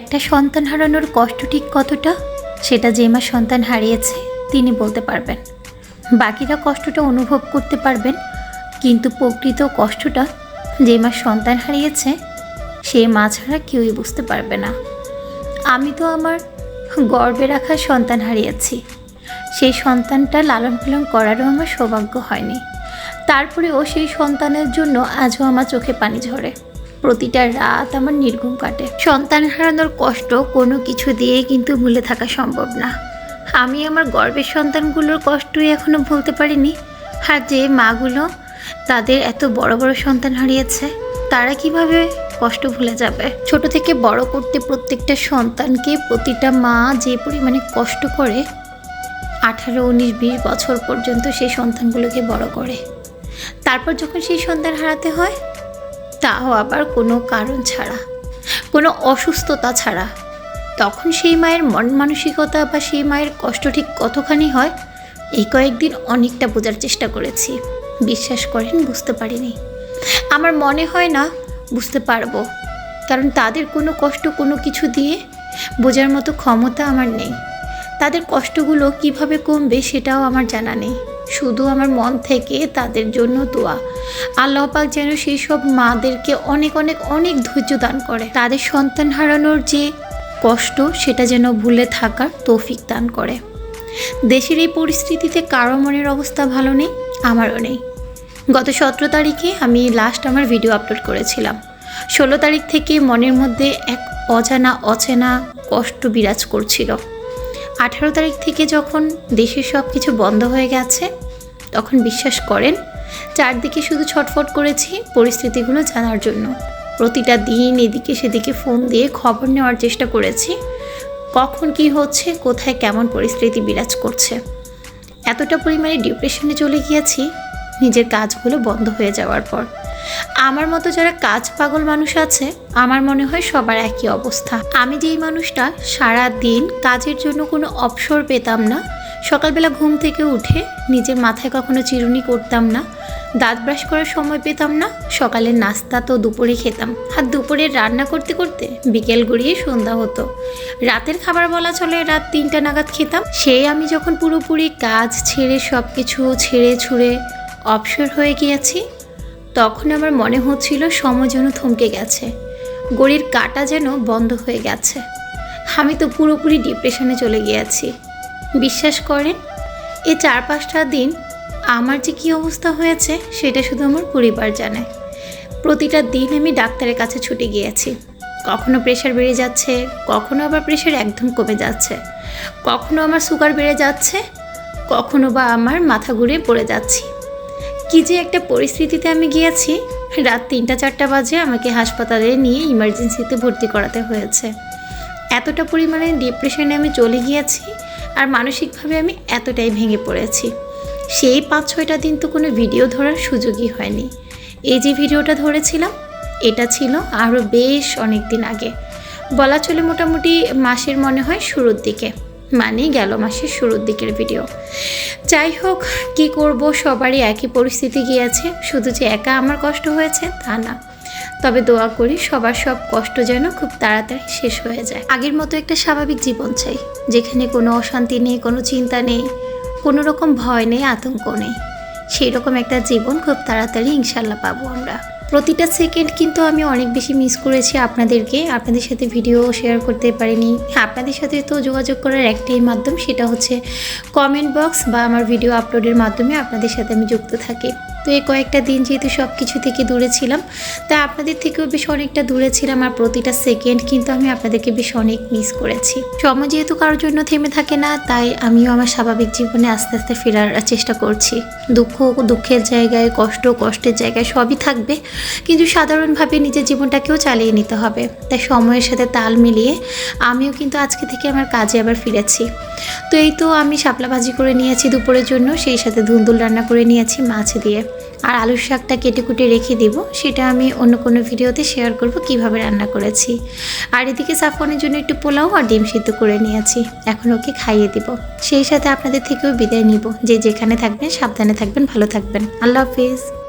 একটা সন্তান হারানোর কষ্ট ঠিক কতটা, সেটা যে মা সন্তান হারিয়েছে, তিনি বলতে পারবেন। বাকিরা কষ্টটা অনুভব করতে পারবেন, কিন্তু প্রকৃত কষ্টটা যে মা সন্তান হারিয়েছে, সে মা ছাড়া কেউই বুঝতে পারবে না। আমি তো আমার গর্বে রাখা সন্তান হারিয়েছি। সেই সন্তানটা লালন পালন করারও আমার সৌভাগ্য হয়নি। তারপরেও সেই সন্তানের জন্য আজও আমার চোখে পানি ঝরে। প্রতিটা রাত আমার নির্ঘুম কাটে। সন্তান হারানোর কষ্ট কোনো কিছু দিয়ে কিন্তু ভুলে থাকা সম্ভব না। আমি আমার গর্বের সন্তানগুলোর কষ্টই এখনও ভুলতে পারিনি। আর যে মাগুলো তাদের এত বড় বড় সন্তান হারিয়েছে, তারা কীভাবে কষ্ট ভুলে যাবে? ছোট থেকে বড় করতে প্রত্যেকটা সন্তানকে প্রতিটা মা যে পরিমাণে কষ্ট করে, আঠারো, উনিশ, বিশ বছর পর্যন্ত সেই সন্তানগুলোকে বড় করে। তারপর যখন সেই সন্তান হারাতে হয় তাও আবার কোনো কারণ ছাড়া, কোনো অসুস্থতা ছাড়া। তখন সেই মায়ের মন মানসিকতা বা সেই মায়ের কষ্ট ঠিক কতখানি হয়, এই কয়েকদিন অনেকটা বোঝার চেষ্টা করেছি। বিশ্বাস করেন, বুঝতে পারিনি। আমার মনে হয় না বুঝতে পারব, কারণ তাদের কোনো কষ্ট কোনো কিছু দিয়ে বোঝার মতো ক্ষমতা আমার নেই। তাদের কষ্টগুলো কীভাবে কমবে সেটাও আমার জানা নেই। শুধু আমার মন থেকে তাদের জন্য দোয়া। আল্লাহ পাক যেন সেই সব মাদেরকে অনেক অনেক অনেক ধৈর্য দান করে। তাদের সন্তান হারানোর যে কষ্ট, সেটা যেন ভুলে থাকার তৌফিক দান করে। দেশের এই পরিস্থিতিতে কারও মনের অবস্থা ভালো নেই, আমারও নেই। গত সতেরো তারিখে আমি লাস্ট আমার ভিডিও আপলোড করেছিলাম। ষোলো তারিখ থেকে মনের মধ্যে এক অজানা, অচেনা কষ্ট বিরাজ করছিল। আঠারো তারিখ থেকে যখন দেশের সব কিছু বন্ধ হয়ে গেছে তখন বিশ্বাস করেন, চারদিকে শুধু ছটফট করেছি পরিস্থিতিগুলো জানার জন্য। প্রতিটা দিন এদিকে সেদিকে ফোন দিয়ে খবর নেওয়ার চেষ্টা করেছি, কখন কি হচ্ছে, কোথায় কেমন পরিস্থিতি বিরাজ করছে। এতটা পরিমাণে ডিপ্রেশনে চলে গিয়েছি, নিজের কাজগুলো বন্ধ হয়ে যাওয়ার পর। আমার মতো যারা কাজ পাগল মানুষ আছে, আমার মনে হয় সবার একই অবস্থা। আমি যেই মানুষটা সারা দিন কাজের জন্য কোনো অবসর পেতাম না সকালবেলা ঘুম থেকে উঠে নিজের মাথায় কখনো চিরুনি করতাম না, দাঁত ব্রাশ করার সময় পেতাম না, সকালের নাস্তা তো দুপুরে খেতাম। আর দুপুরে রান্না করতে করতে বিকেল গড়িয়ে সন্ধ্যা হতো। রাতের খাবার বলা চলে রাত তিনটা নাগাদ খেতাম। সেই আমি যখন পুরোপুরি কাজ ছেড়ে সব কিছু ছেড়ে ছুড়ে অবসর হয়ে গিয়েছি, তখন আমার মনে হচ্ছিল সময় যেন থমকে গেছে। গড়ির কাটা যেন বন্ধ হয়ে গেছে। আমি তো পুরোপুরি ডিপ্রেশনে চলে গিয়েছি। বিশ্বাস করেন? এই চার পাঁচটা দিন আমার যে কী অবস্থা হয়েছে সেটা শুধু আমার পরিবার জানে। প্রতিটা দিন আমি ডাক্তারের কাছে ছুটে গিয়েছি। কখনো প্রেশার বেড়ে যাচ্ছে, কখনো আবার প্রেশার একদম কমে যাচ্ছে। কখনো আমার সুগার বেড়ে যাচ্ছে, কখনো বা আমার মাথা ঘুরে পড়ে যাচ্ছি। কি যে একটা পরিস্থিতিতে আমি গিয়েছি, রাত তিনটা চারটা বাজে আমাকে হাসপাতালে নিয়ে ইমার্জেন্সিতে ভর্তি করাতে হয়েছে। এতটা পরিমাণে ডিপ্রেশনে আমি চলে গিয়েছি আর মানসিকভাবে আমি এতটাই ভেঙে পড়েছি। সেই পাঁচ ছয়টা দিন তো কোনো ভিডিও ধরার সুযোগই হয়নি। এই যে ভিডিওটা ধরেছিলাম, এটা ছিল আরও বেশ অনেক দিন আগে। বলা চলে মোটামুটি মাসের মনে হয় শুরুর দিকে মানে গেল মাসের শুরুর দিকের ভিডিও। যাই হোক, কি করব, সবারই একই পরিস্থিতি গিয়েছে। শুধু যে একা আমার কষ্ট হয়েছে, তা না। তবে দোয়া করি সবার সব কষ্ট যেন খুব তাড়াতাড়ি শেষ হয়ে যায়। আগের মতো একটা স্বাভাবিক জীবন চাই, যেখানে কোনো অশান্তি নেই, কোনো চিন্তা নেই, কোনো রকম ভয় নেই, আতঙ্ক নেই। সেই রকম একটা জীবন খুব তাড়াতাড়ি ইনশাল্লাহ পাবো আমরা। প্রতিটা সেকেন্ড কিন্তু আমি অনেক বেশি মিস করেছি আপনাদেরকে। আপনাদের সাথে ভিডিও শেয়ার করতে পারিনি। আপনাদের সাথে তো যোগাযোগ করার একটাই মাধ্যম, সেটা হচ্ছে কমেন্ট বক্স বা আমার ভিডিও আপলোডের মাধ্যমে আপনাদের সাথে আমি যুক্ত থাকি। তো এই কয়েকটা দিন যেহেতু সব কিছু থেকে দূরে ছিলাম তাই আপনাদের থেকেও বেশ অনেকটা দূরে ছিলাম আর প্রতিটা সেকেন্ড কিন্তু আমি আপনাদেরকে বেশ অনেক মিস করেছি। সময় যেহেতু কারোর জন্য থেমে থাকে না, তাই আমিও আমার স্বাভাবিক জীবনে আস্তে আস্তে ফেরার চেষ্টা করছি। দুঃখ, দুঃখের জায়গায়, কষ্ট, কষ্টের জায়গায় সবই থাকবে, কিন্তু সাধারণভাবে নিজের জীবনটাকেও চালিয়ে নিতে হবে। তাই সময়ের সাথে তাল মিলিয়ে আমিও কিন্তু আজকে থেকে আমার কাজে আবার ফিরেছি। তো এই তো আমি শাপলা ভাজি করে নিয়েছি দুপুরের জন্য, সেই সাথে ধুন্দুল রান্না করে নিয়েছি মাছ দিয়ে। আর আলুর শাকটা কেটে কুটে রেখে দেব, সেটা আমি অন্য কোনো ভিডিওতে শেয়ার করব কীভাবে রান্না করেছি। আর এদিকে সাফনের জন্য একটু পোলাও আর ডিম সিদ্ধ করে নিয়েছি, এখন ওকে খাইয়ে দিব। সেই সাথে আপনাদের থেকেও বিদায় নিব, যে যেখানে থাকবেন, সাবধানে থাকবেন, ভালো থাকবেন। আল্লাহ হাফিজ।